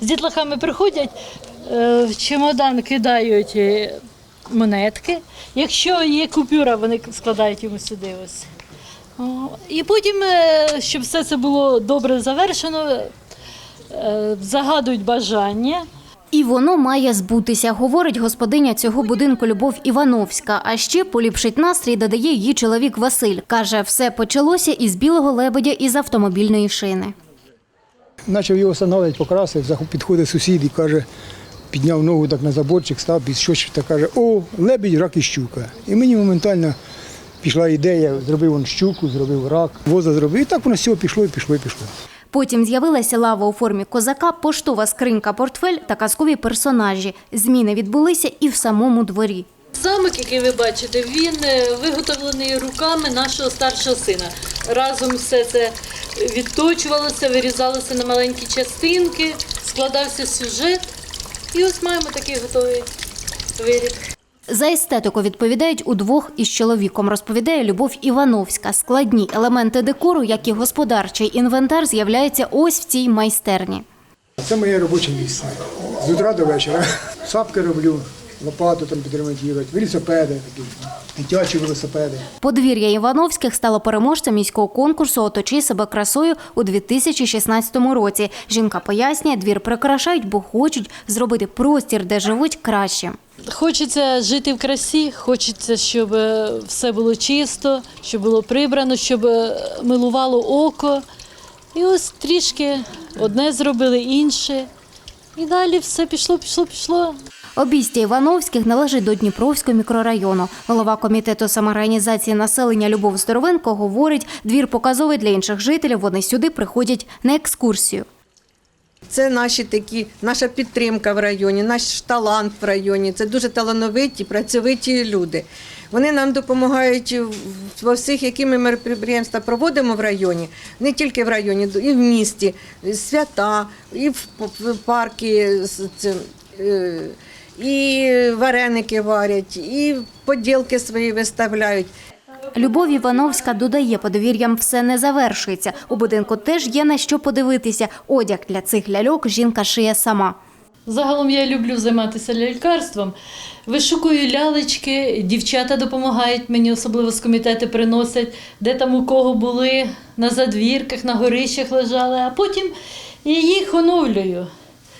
з дітлахами приходять, е, в чемодан кидають е, монетки. Якщо є купюра, вони складають йому сюди ось. І потім, е, щоб все це було добре завершено, загадують бажання. І воно має збутися, говорить господиня цього будинку Любов Івановська. А ще поліпшить настрій додає її чоловік Василь. Каже, все почалося із білого лебедя із автомобільної шини. Почав його встановлювати, покрасив, підходить сусід і каже, підняв ногу так на заборчик, став під щось та каже, о, лебідь, рак і щука. І мені моментально пішла ідея, зробив он щуку, зробив рак, воза зробив. І так воно з цього пішло і пішло і пішло. Потім з'явилася лава у формі козака, поштова скринька, портфель та казкові персонажі. Зміни відбулися і в самому дворі. Замок, який ви бачите, він е, виготовлений руками нашого старшого сина. Разом все це відточувалося, вирізалося на маленькі частинки, складався сюжет. І ось маємо такий готовий виріб. За естетику відповідають удвох із чоловіком, розповідає Любов Івановська. Складні елементи декору, як і господарчий інвентар, з'являються ось в цій майстерні. Це моє робоче місце. З утра до вечора. Сапки роблю, лопату там підремонтувати, велосипеди, такі, дитячі велосипеди. Подвір'я Івановських стало переможцем міського конкурсу Оточи себе красою у 2016 році. Жінка пояснює, двір прикрашають, бо хочуть зробити простір, де живуть краще. Хочеться жити в красі, хочеться, щоб е, все було чисто, щоб було прибрано, щоб е, милувало око. І ось трішки одне зробили інше. І далі все пішло, пішло, пішло. Обістя Івановських належить до Дніпровського мікрорайону. Голова комітету самоорганізації населення Любов Здоровенко говорить, двір показовий для інших жителів. Вони сюди приходять на екскурсію. Це наші такі, наша підтримка в районі, наш талант в районі. Це дуже талановиті, працьовиті люди. Вони нам допомагають во всіх, які ми мероприємства проводимо в районі, не тільки в районі, і в місті, свята, і в парки, з е, і вареники варять, і поділки свої виставляють. Любов Івановська додає, подвір'ям все не завершується. У будинку теж є на що подивитися. Одяг для цих ляльок жінка шиє сама. Загалом я люблю займатися лялькарством. Вишукую лялечки, дівчата допомагають мені, особливо з комітету приносять, де там у кого були, на задвірках, на горищах лежали, а потім я їх оновлюю.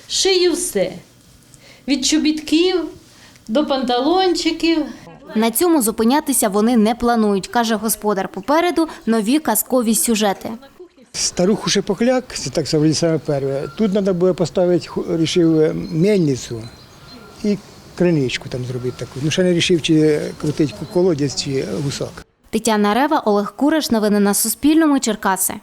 Шию все. Від чобітків до панталончиків. На цьому зупинятися вони не планують, каже господар. Попереду нові казкові сюжети. Старуху Шипокляк, це так саме перше. Тут треба буде поставити, рішив е, мельницю і криничку там зробити таку. Ну ще не рішив, чи крутить колодязь, чи гусак. Тетяна Рева, Олег Кураш. Новини на Суспільному. Черкаси.